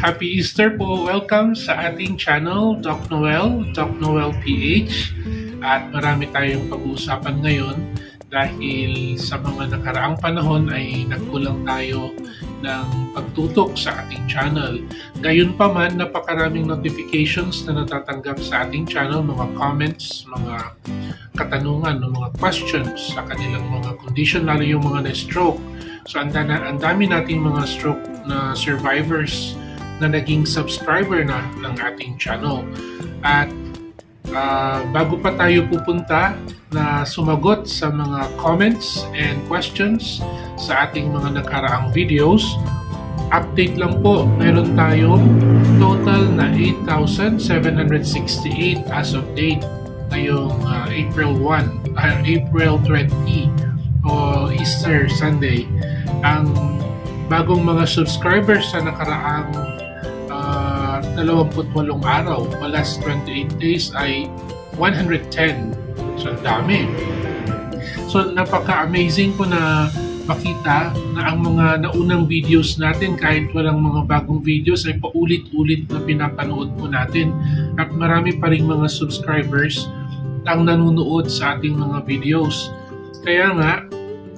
Happy Easter po. Welcome sa ating channel, Doc Noel, Doc Noel PH. At marami tayong pag-uusapan ngayon dahil sa mga nakaraang panahon ay nagkulang tayo ng pagtutok sa ating channel. Gayun pa man, napakaraming notifications na natatanggap sa ating channel, mga comments, mga katanungan, mga questions sa kanilang mga condition, lalo yung mga na-stroke. So, ang, dana, ang dami nating mga stroke na survivors na naging subscriber na ng ating channel. At uh, bago pa tayo pupunta na sumagot sa mga comments and questions sa ating mga nakaraang videos, update lang po, meron tayong total na 8,768 as of date ngayong uh, April 1, uh, April 20 o Easter Sunday. Ang bagong mga subscribers sa nakaraang 28 araw o last 28 days ay 110. So, ang dami. So, napaka-amazing po na makita na ang mga naunang videos natin kahit walang mga bagong videos ay paulit-ulit na pinapanood po natin at marami pa rin mga subscribers ang nanonood sa ating mga videos. Kaya nga,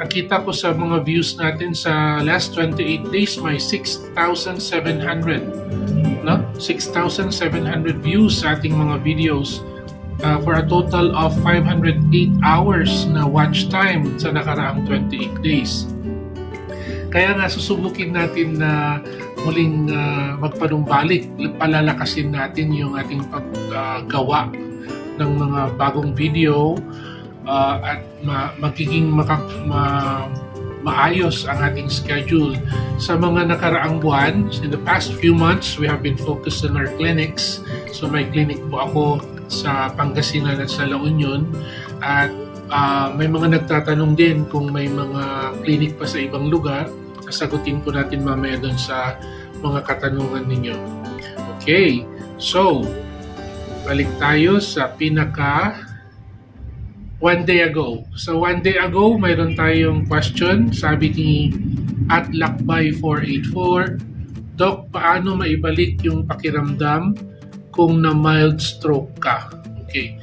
nakita ko sa mga views natin sa last 28 days may 6,700 no? 6,700 views sa ating mga videos uh, for a total of 508 hours na watch time sa nakaraang 28 days. Kaya nga susubukin natin na muling uh, magpanumbalik, palalakasin natin yung ating paggawa uh, ng mga bagong video uh, at ma- magiging maka- ma- maayos ang ating schedule. Sa mga nakaraang buwan, in the past few months, we have been focused on our clinics. So may clinic po ako sa Pangasinan at sa La Union. At uh, may mga nagtatanong din kung may mga clinic pa sa ibang lugar. Sasagutin po natin mamaya doon sa mga katanungan ninyo. Okay, so balik tayo sa pinaka one day ago. So one day ago, mayroon tayong question. Sabi ni at Lakbay484, Doc, paano maibalik yung pakiramdam kung na mild stroke ka? Okay.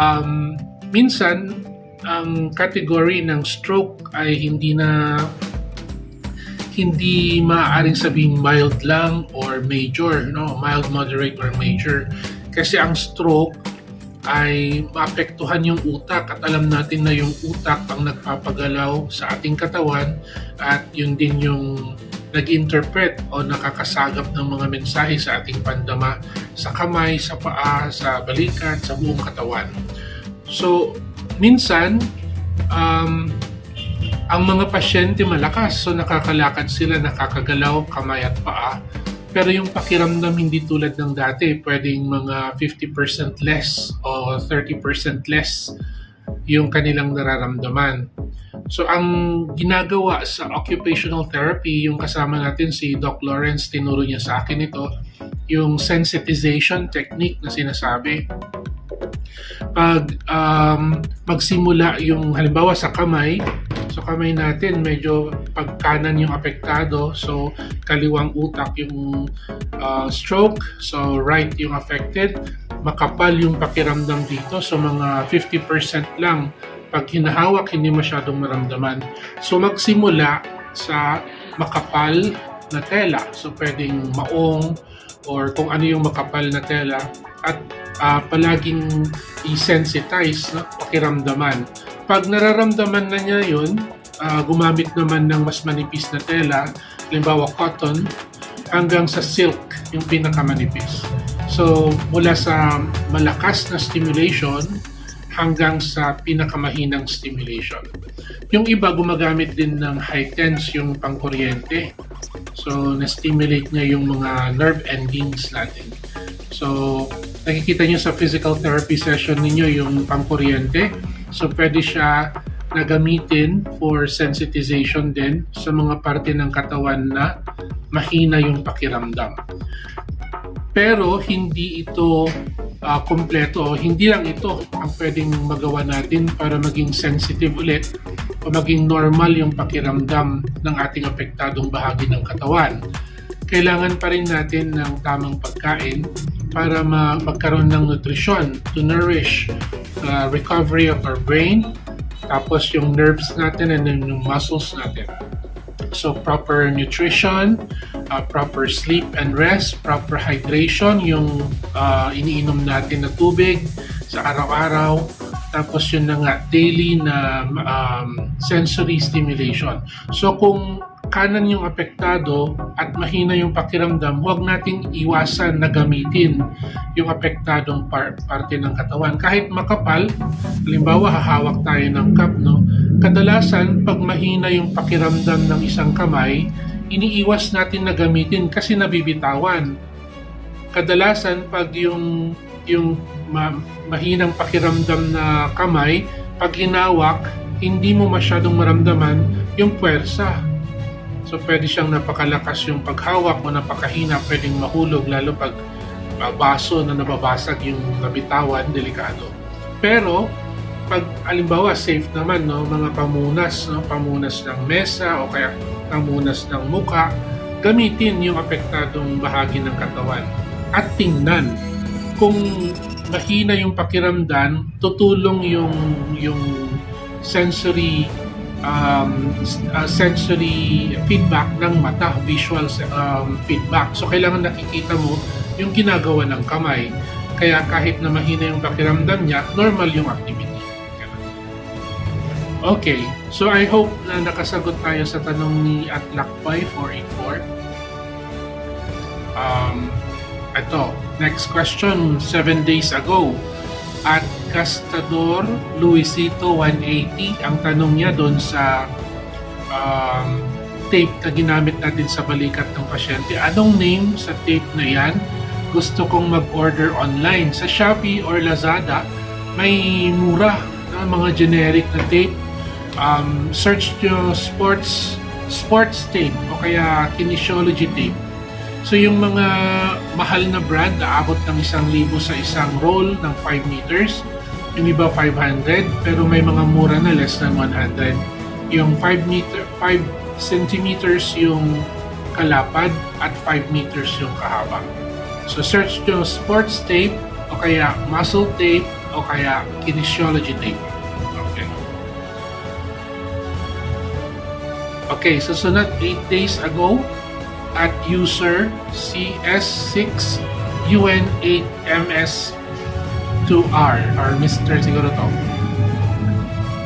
Um, minsan, ang category ng stroke ay hindi na hindi maaaring sabihin mild lang or major, no? Mild, moderate, or major. Kasi ang stroke ay maapektuhan yung utak at alam natin na yung utak ang nagpapagalaw sa ating katawan at yun din yung nag-interpret o nakakasagap ng mga mensahe sa ating pandama sa kamay, sa paa, sa balikat, sa buong katawan. So, minsan, um, ang mga pasyente malakas, so nakakalakad sila, nakakagalaw, kamay at paa. Pero yung pakiramdam hindi tulad ng dati, pwedeng mga 50% less o 30% less yung kanilang nararamdaman. So ang ginagawa sa occupational therapy, yung kasama natin si Doc Lawrence, tinuro niya sa akin ito, yung sensitization technique na sinasabi. Pag um, magsimula yung halimbawa sa kamay, so kamay natin medyo pagkanan yung apektado, so kaliwang utak yung uh, stroke, so right yung affected, makapal yung pakiramdam dito, so mga 50% lang pag hinahawak, hindi masyadong maramdaman. So magsimula sa makapal na tela. So pwedeng maong or kung ano yung makapal na tela at uh, palaging i-sensitize, no? pakiramdaman. Pag nararamdaman na niya yun, uh, gumamit naman ng mas manipis na tela, halimbawa cotton, hanggang sa silk, yung pinakamanipis. So, mula sa malakas na stimulation, hanggang sa pinakamahinang stimulation. Yung iba gumagamit din ng high tense yung pangkuryente. So, na-stimulate niya yung mga nerve endings natin. So, nakikita niyo sa physical therapy session ninyo yung pangkuryente. So, pwede siya na gamitin for sensitization din sa mga parte ng katawan na mahina yung pakiramdam. Pero hindi ito uh, kompleto. Hindi lang ito ang pwedeng magawa natin para maging sensitive ulit o maging normal yung pakiramdam ng ating apektadong bahagi ng katawan. Kailangan pa rin natin ng tamang pagkain para ma- magkaroon ng nutrisyon to nourish uh, recovery of our brain, tapos yung nerves natin and then yung muscles natin. So proper nutrition, uh, proper sleep and rest, proper hydration, yung uh, iniinom natin na tubig sa araw-araw, tapos yun na nga, daily na um, sensory stimulation. So kung kanan yung apektado at mahina yung pakiramdam, huwag nating iwasan na gamitin yung apektadong par- parte ng katawan. Kahit makapal, halimbawa hahawak tayo ng cup, no? kadalasan pag mahina yung pakiramdam ng isang kamay, iniiwas natin na gamitin kasi nabibitawan. Kadalasan pag yung yung ma- mahinang pakiramdam na kamay, pag hinawak, hindi mo masyadong maramdaman yung puwersa. So pwede siyang napakalakas yung paghawak o napakahina, pwedeng mahulog lalo pag baso na nababasag yung nabitawan, delikado. Pero pag alimbawa safe naman no, mga pamunas, no, pamunas ng mesa o kaya pamunas ng muka, gamitin yung apektadong bahagi ng katawan at tingnan kung mahina yung pakiramdam, tutulong yung yung sensory um, uh, sensory feedback ng mata, visual um, feedback. So kailangan nakikita mo yung ginagawa ng kamay. Kaya kahit na mahina yung pakiramdam niya, normal yung activity. Okay, so I hope na nakasagot tayo sa tanong ni Atlakbay 484. Um, ito, next question, 7 days ago. At Gastador Luisito 180, ang tanong niya doon sa um, tape na ginamit natin sa balikat ng pasyente. Anong name sa tape na yan? Gusto kong mag-order online. Sa Shopee or Lazada, may mura na mga generic na tape. Um, search nyo sports sports tape o kaya kinesiology tape. So yung mga mahal na brand, naabot ng isang libo sa isang roll ng 5 meters. Yung iba 500, pero may mga mura na less than 100. Yung 5 meter, 5 centimeters yung kalapad at 5 meters yung kahaba. So search nyo sports tape o kaya muscle tape o kaya kinesiology tape. Okay. Okay, so sunod 8 days ago, at user CS UN8MS2R or Mr. siguro to.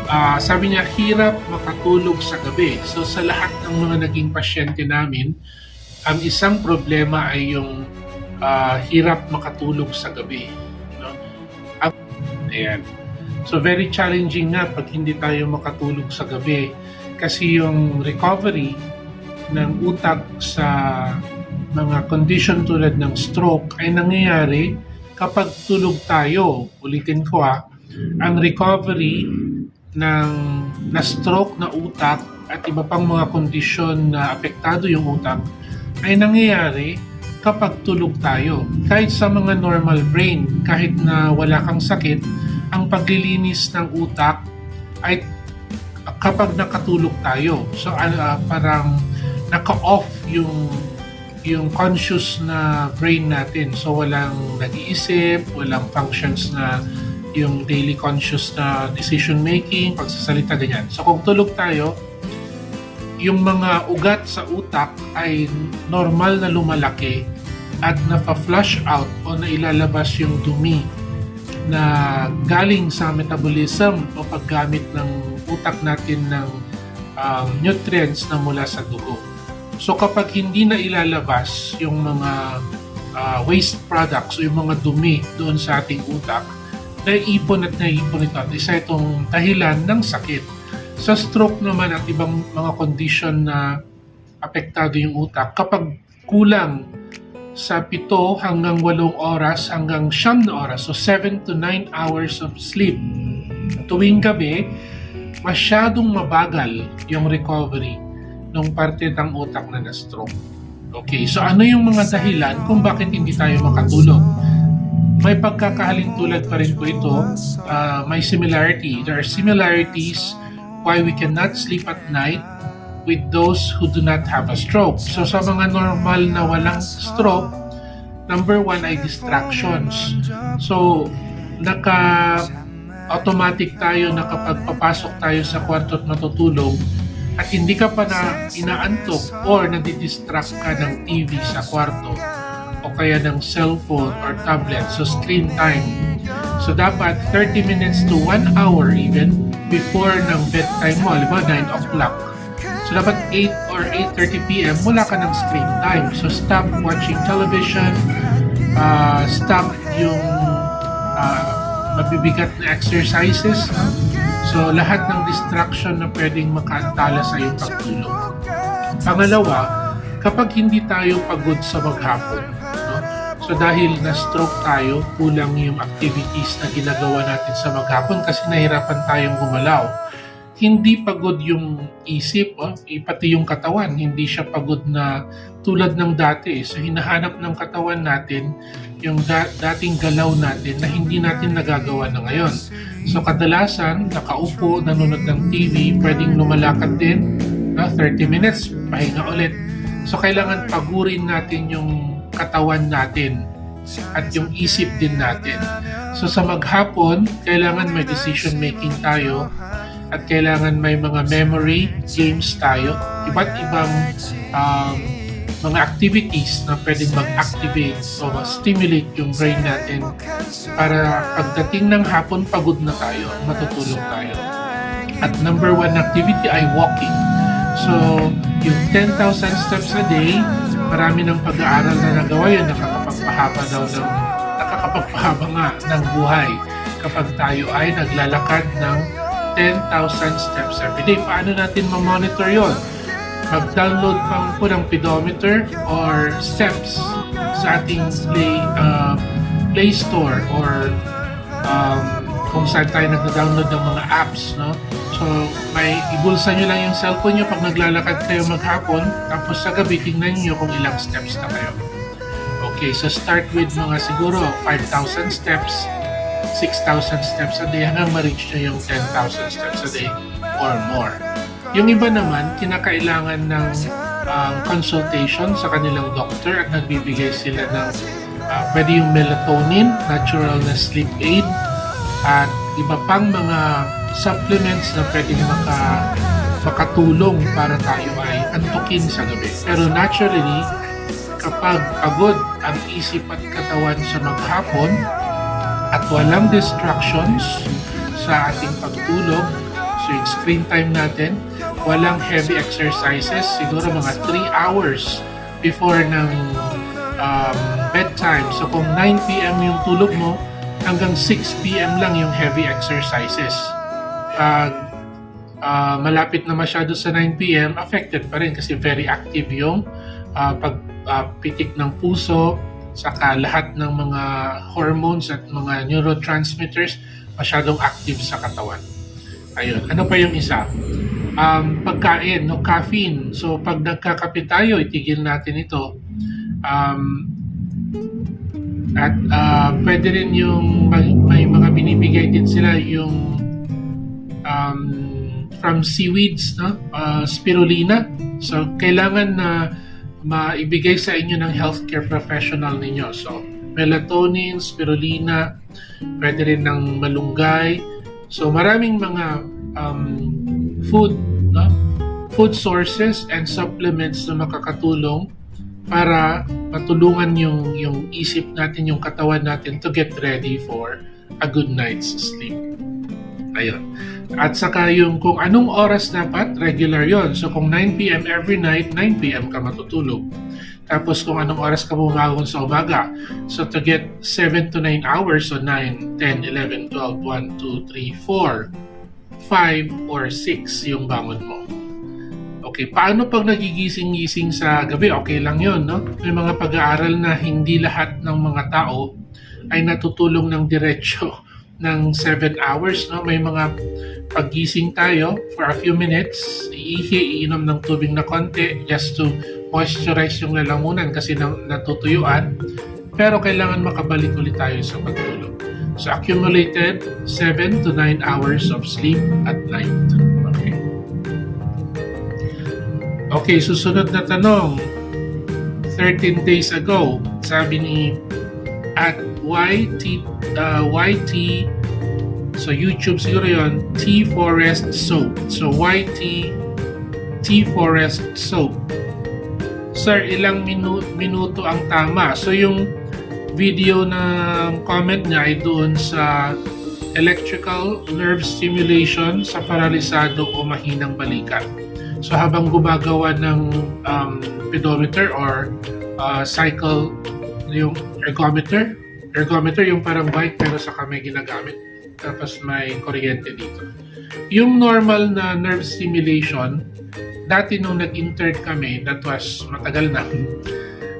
Ah, sabi niya, hirap makatulog sa gabi. So sa lahat ng mga naging pasyente namin, ang isang problema ay yung ah, hirap makatulog sa gabi. No? Ayan. So very challenging nga pag hindi tayo makatulog sa gabi kasi yung recovery ng utak sa mga condition tulad ng stroke ay nangyayari kapag tulog tayo. Ulitin ko ha, ang recovery ng na stroke na utak at iba pang mga kondisyon na apektado yung utak ay nangyayari kapag tulog tayo. Kahit sa mga normal brain, kahit na wala kang sakit, ang paglilinis ng utak ay kapag nakatulog tayo. So uh, parang naka-off yung yung conscious na brain natin. So walang nag-iisip, walang functions na yung daily conscious na decision making, pagsasalita ganyan. So kung tulog tayo, yung mga ugat sa utak ay normal na lumalaki at nafa-flush out o nailalabas yung dumi na galing sa metabolism o paggamit ng utak natin ng um, nutrients na mula sa dugo. So kapag hindi na ilalabas yung mga uh, waste products o yung mga dumi doon sa ating utak, naiipon at naiipon ito at isa itong dahilan ng sakit. Sa stroke naman at ibang mga condition na apektado yung utak, kapag kulang sa 7 hanggang 8 oras hanggang 9 na oras, so 7 to 9 hours of sleep, tuwing gabi, masyadong mabagal yung recovery ng parte ng utak na na-stroke. Okay, so ano yung mga dahilan kung bakit hindi tayo makatulog? May pagkakahalintulad pa rin po ito, uh, may similarity. There are similarities why we cannot sleep at night with those who do not have a stroke. So sa mga normal na walang stroke, number one ay distractions. So, naka automatic tayo na kapag papasok tayo sa kwarto at matutulog at hindi ka pa na inaantok or nadidistract ka ng TV sa kwarto o kaya ng cellphone or tablet, so screen time. So dapat 30 minutes to 1 hour even before ng bedtime mo, alam 9 o'clock. So dapat 8 or 8.30 p.m. wala ka ng screen time. So stop watching television, uh, stop yung uh, mabibigat na exercises. So lahat ng distraction na pwedeng makaantala sa iyong pagtulog. Pangalawa, kapag hindi tayo pagod sa maghapon, no? so dahil na-stroke tayo, kulang yung activities na ginagawa natin sa maghapon kasi nahirapan tayong gumalaw. Hindi pagod yung isip, oh, eh, pati yung katawan, hindi siya pagod na tulad ng dati. So hinahanap ng katawan natin yung da- dating galaw natin na hindi natin nagagawa na ngayon. So kadalasan, nakaupo, nanonood ng TV, pwedeng lumalakad din, na 30 minutes, pahinga ulit. So kailangan pagurin natin yung katawan natin at yung isip din natin. So sa maghapon, kailangan may decision making tayo at kailangan may mga memory games tayo. Iba't ibang um, mga activities na pwedeng mag-activate o stimulate yung brain natin para pagdating ng hapon, pagod na tayo, matutulog tayo. At number one activity ay walking. So, yung 10,000 steps a day, marami ng pag-aaral na nagawa yun, nakakapagpahaba daw ng, nakakapagpahaba nga ng buhay kapag tayo ay naglalakad ng 10,000 steps every day. Paano natin ma-monitor yon? Mag-download pa po ng pedometer or steps sa ating Play, uh, Play Store or um, kung saan tayo nag-download ng mga apps, no? So, may ibulsa nyo lang yung cellphone nyo pag naglalakad kayo maghapon, tapos sa gabi, tingnan nyo kung ilang steps na kayo. Okay, so start with mga siguro 5,000 steps, 6,000 steps a day, hanggang ma-reach nyo yung 10,000 steps a day or more. Yung iba naman, kinakailangan ng um, consultation sa kanilang doctor at nagbibigay sila ng uh, pwede yung melatonin, natural na sleep aid, at iba pang mga supplements na pwedeng maka, makatulong para tayo ay antukin sa gabi. Pero naturally, kapag pagod ang isip at katawan sa maghapon at walang distractions sa ating pagtulog, so yung screen time natin, walang heavy exercises, siguro mga 3 hours before ng um, bedtime. So kung 9 p.m. yung tulog mo, hanggang 6 p.m. lang yung heavy exercises. Pag uh, malapit na masyado sa 9 p.m., affected pa rin kasi very active yung uh, pagpitik uh, ng puso, saka lahat ng mga hormones at mga neurotransmitters masyadong active sa katawan. Ayun. Ano pa yung isa? Um, pagkain, no caffeine. So pag nagkakape tayo, itigil natin ito. Um, at uh, pwede rin yung may, may mga binibigay din sila yung um, from seaweeds, no? Uh, spirulina. So kailangan na maibigay sa inyo ng healthcare professional ninyo. So melatonin, spirulina, pwede rin ng malunggay. So maraming mga um, food, no? food sources and supplements na makakatulong para matulungan yung yung isip natin, yung katawan natin to get ready for a good night's sleep. Ayun. At saka yung kung anong oras dapat, regular yon. So kung 9 p.m. every night, 9 p.m. ka matutulog. Tapos kung anong oras ka bumagon sa umaga. So to get 7 to 9 hours, so 9, 10, 11, 12, 1, 2, 3, 4, 5, or 6 yung bangon mo. Okay, paano pag nagigising-gising sa gabi? Okay lang yon, no? May mga pag-aaral na hindi lahat ng mga tao ay natutulong ng diretsyo ng 7 hours, no? May mga paggising tayo for a few minutes, iihi, iinom ng tubig na konti just to moisturize yung lalamunan kasi natutuyuan. Pero kailangan makabalik ulit tayo sa pagtulog. So accumulated 7 to 9 hours of sleep at night. Okay. Okay, susunod na tanong. 13 days ago, sabi ni at YT, uh, YT so YouTube siguro yon T Forest Soap. So YT T Forest Soap. Sir, ilang minu- minuto ang tama? So yung video ng comment niya ay doon sa electrical nerve stimulation sa paralisado o mahinang balikat. So habang gumagawa ng um, pedometer or uh, cycle yung ergometer, ergometer yung parang bike pero sa kamay ginagamit. Tapos may kuryente dito. Yung normal na nerve stimulation, dati nung nag-intern kami, that was matagal na,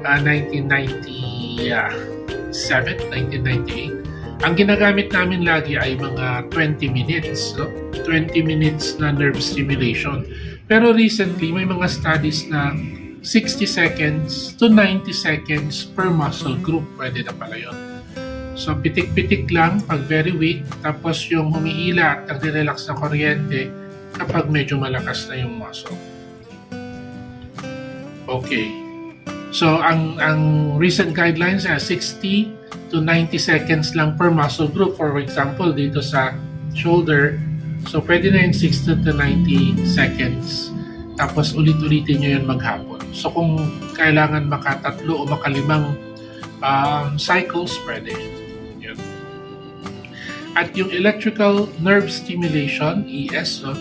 uh, 1997, 1998. Ang ginagamit namin lagi ay mga 20 minutes, no? 20 minutes na nerve stimulation. Pero recently, may mga studies na 60 seconds to 90 seconds per muscle group. Pwede na pala yun. So, pitik-pitik lang pag very weak. Tapos yung humihila at nagre-relax na kuryente kapag medyo malakas na yung muscle. Okay. So, ang ang recent guidelines ay 60 to 90 seconds lang per muscle group. For example, dito sa shoulder, so pwede na yung 60 to 90 seconds. Tapos ulit-ulitin nyo yun maghapon. So kung kailangan makatatlo o makalimang um, cycles, pwede. At yung electrical nerve stimulation, ES, no,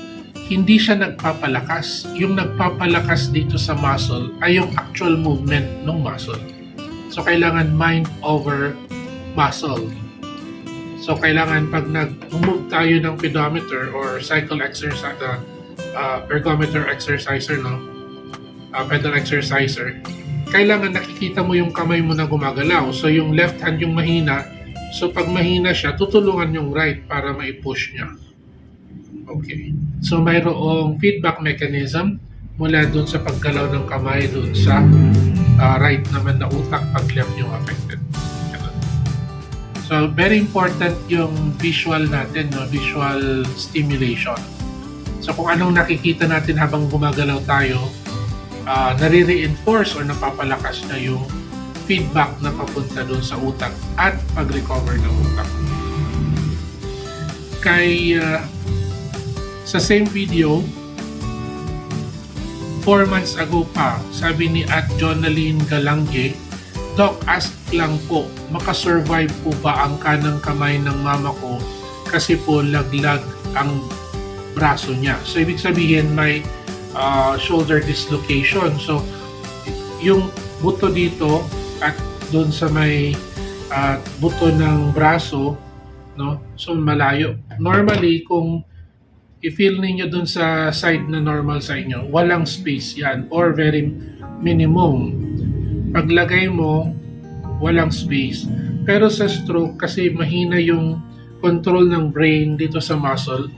hindi siya nagpapalakas. Yung nagpapalakas dito sa muscle ay yung actual movement ng muscle. So kailangan mind over muscle. So kailangan pag nag-move tayo ng pedometer or cycle exercise, uh, uh, ergometer exerciser, no? Uh, pedal exerciser, kailangan nakikita mo yung kamay mo na gumagalaw. So yung left hand yung mahina. So pag mahina siya, tutulungan yung right para mai-push niya. Okay. So mayroong feedback mechanism mula dun sa paggalaw ng kamay dun sa uh, right naman na utak pag left yung affected. So very important yung visual natin, no? visual stimulation. So kung anong nakikita natin habang gumagalaw tayo, uh, nare-reinforce or napapalakas na yung feedback na papunta doon sa utak at pag-recover ng utak. Kay uh, sa same video, 4 months ago pa, sabi ni at Jonaline Galangge, Doc, ask lang po, makasurvive po ba ang kanang kamay ng mama ko kasi po laglag ang braso niya. So, ibig sabihin may uh, shoulder dislocation. So, yung buto dito at doon sa may uh, buto ng braso, no? So, malayo. Normally, kung i-feel ninyo doon sa side na normal sa inyo, walang space yan or very minimum. Paglagay mo, walang space. Pero sa stroke, kasi mahina yung control ng brain dito sa muscle,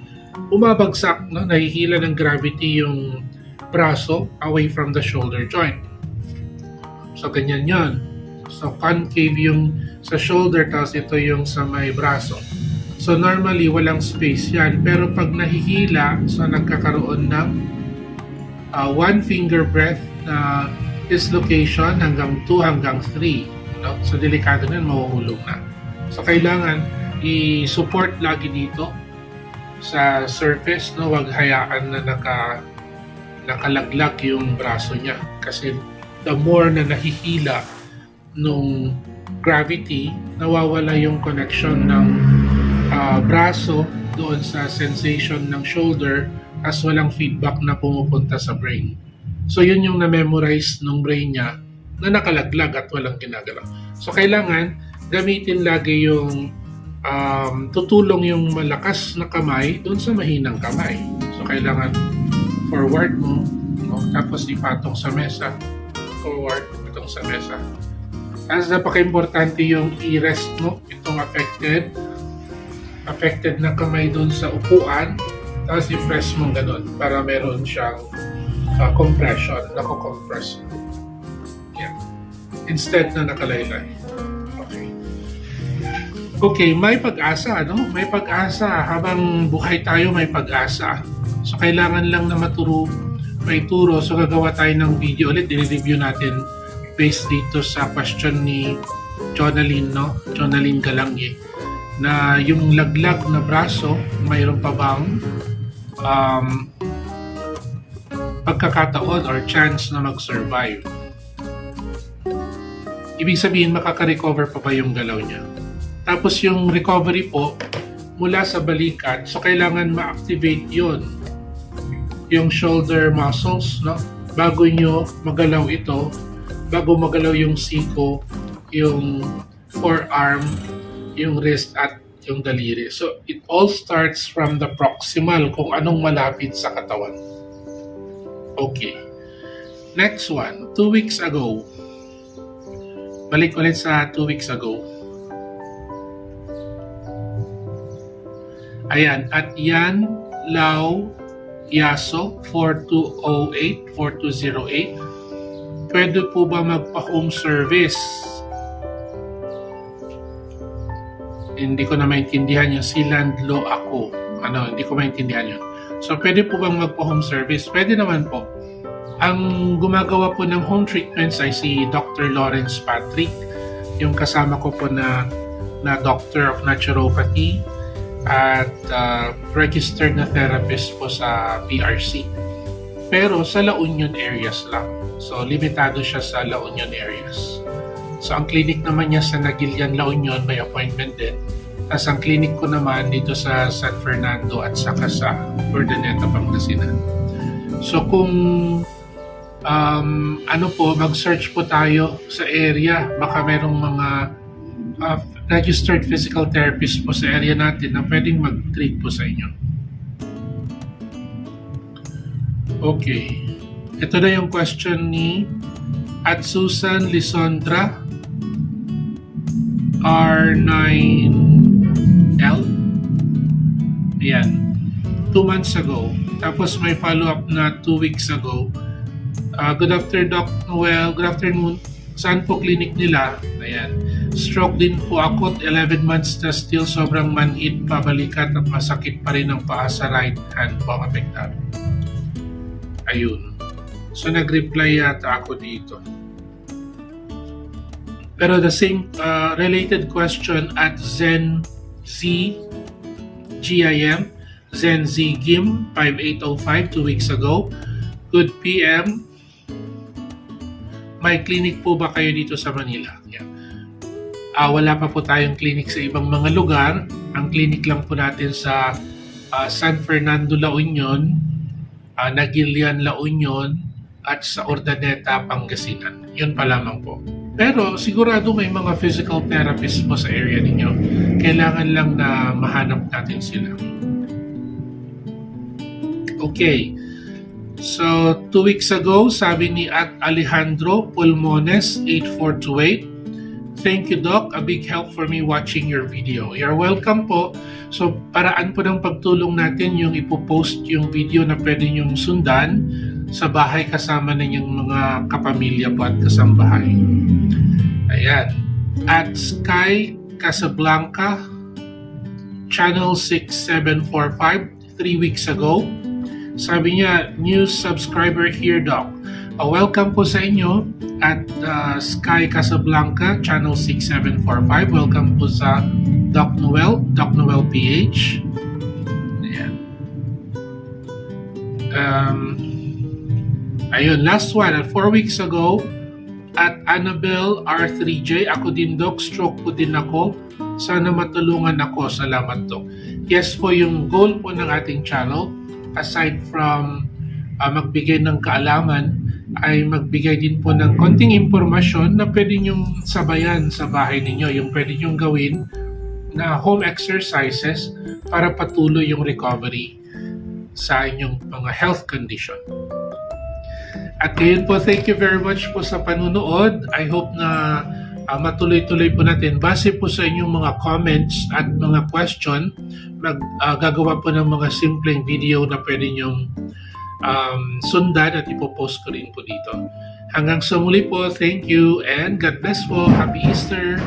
umabagsak, no? nahihila ng gravity yung braso away from the shoulder joint. So, ganyan yon. So, concave yung sa shoulder, tapos ito yung sa may braso. So, normally, walang space yan. Pero pag nahihila, so nagkakaroon ng uh, one finger breath na dislocation hanggang 2 hanggang 3. No? So, delikado na, mahuhulog na. So, kailangan i-support lagi dito sa surface, no? Huwag hayaan na naka, nakalaglag yung braso niya. Kasi the more na nahihila nung gravity, nawawala yung connection ng uh, braso doon sa sensation ng shoulder as walang feedback na pumupunta sa brain. So yun yung na-memorize ng brain niya na nakalaglag at walang ginagalaw. So kailangan gamitin lagi yung um, tutulong yung malakas na kamay doon sa mahinang kamay. So kailangan forward mo, no? tapos ipatong sa mesa, forward, itong sa mesa. Tapos napaka-importante yung i-rest mo, itong affected, affected na kamay doon sa upuan, tapos i-press mo ganun para meron siyang uh, compression, nako-compress. Yeah. Instead na nakalaylay. Okay. Okay, may pag-asa, no? May pag-asa. Habang buhay tayo, may pag-asa. So, kailangan lang na maturo, may turo. So gagawa tayo ng video ulit. I-review natin based dito sa question ni Jonalyn, no? Jonalyn Galangye na yung laglag na braso, mayroon pa bang um, pagkakataon or chance na mag-survive? Ibig sabihin, makaka-recover pa ba yung galaw niya? Tapos yung recovery po, mula sa balikat, so kailangan ma-activate yon yung shoulder muscles, no? Bago nyo magalaw ito, bago magalaw yung siko, yung forearm, yung wrist at yung daliri. So, it all starts from the proximal, kung anong malapit sa katawan. Okay. Next one, two weeks ago. Balik ulit sa two weeks ago. Ayan, at yan, Lau Yaso 4208 4208 Pwede po ba magpa-home service? Hindi ko na maintindihan yung Sealand Law ako. Ano, hindi ko maintindihan yun. So, pwede po bang magpa-home service? Pwede naman po. Ang gumagawa po ng home treatments ay si Dr. Lawrence Patrick, yung kasama ko po na na Doctor of Naturopathy at uh, registered na therapist po sa PRC. Pero sa La Union areas lang. So, limitado siya sa La Union areas. So, ang clinic naman niya sa Nagilian, La Union, may appointment din. Tapos ang clinic ko naman dito sa San Fernando at saka sa Urdaneta, Pangasinan. So, kung um, ano po, mag-search po tayo sa area. Baka merong mga uh, registered physical therapist po sa area natin na pwedeng mag-treat po sa inyo. Okay. Ito na yung question ni at Susan Lisondra R9L Ayan. Two months ago. Tapos may follow-up na two weeks ago. Uh, good afternoon, Doc Noel. Good afternoon. Saan po clinic nila? Ayan. Stroke din po ako. 11 months na still sobrang manhid, pabalikat at masakit pa rin ang paa sa right hand po ang apektado. Ayun. So nag-reply yata ako dito. Pero the same uh, related question at Zen Z GIM Zen Z Gim 5805 two weeks ago. Good PM. May clinic po ba kayo dito sa Manila? Yeah. Ah, wala pa po tayong clinic sa ibang mga lugar. Ang clinic lang po natin sa ah, San Fernando, La Union, uh, Nagilian, La Union, at sa Urdaneta, Pangasinan. Yun pa lamang po. Pero sigurado may mga physical therapists po sa area ninyo. Kailangan lang na mahanap natin sila. Okay. So, two weeks ago, sabi ni at Alejandro Pulmones, 8428, Thank you, Doc. A big help for me watching your video. You're welcome po. So, paraan po ng pagtulong natin yung ipopost yung video na pwede nyong sundan sa bahay kasama ninyong mga kapamilya po at kasambahay. Ayan. At Sky Casablanca, Channel 6745, three weeks ago, sabi niya, new subscriber here, Doc. Uh, welcome po sa inyo at uh, Sky Casablanca, Channel 6745. Welcome po sa Doc Noel, Doc Noel PH. Ayan. Um, ayun, last one. At four weeks ago, at Annabelle R3J, ako din, Doc. Stroke po din ako. Sana matulungan ako. Salamat, Doc. Yes po, yung goal po ng ating channel, aside from uh, magbigay ng kaalaman, ay magbigay din po ng konting impormasyon na pwede nyong sabayan sa bahay ninyo. Yung pwede nyong gawin na home exercises para patuloy yung recovery sa inyong mga health condition. At ngayon po, thank you very much po sa panunood. I hope na uh, matuloy-tuloy po natin. Base po sa inyong mga comments at mga question, mag, uh, gagawa po ng mga simpleng video na pwede nyong um, sundan at ipopost ko rin po dito. Hanggang sa muli po, thank you and God bless po. Happy Easter!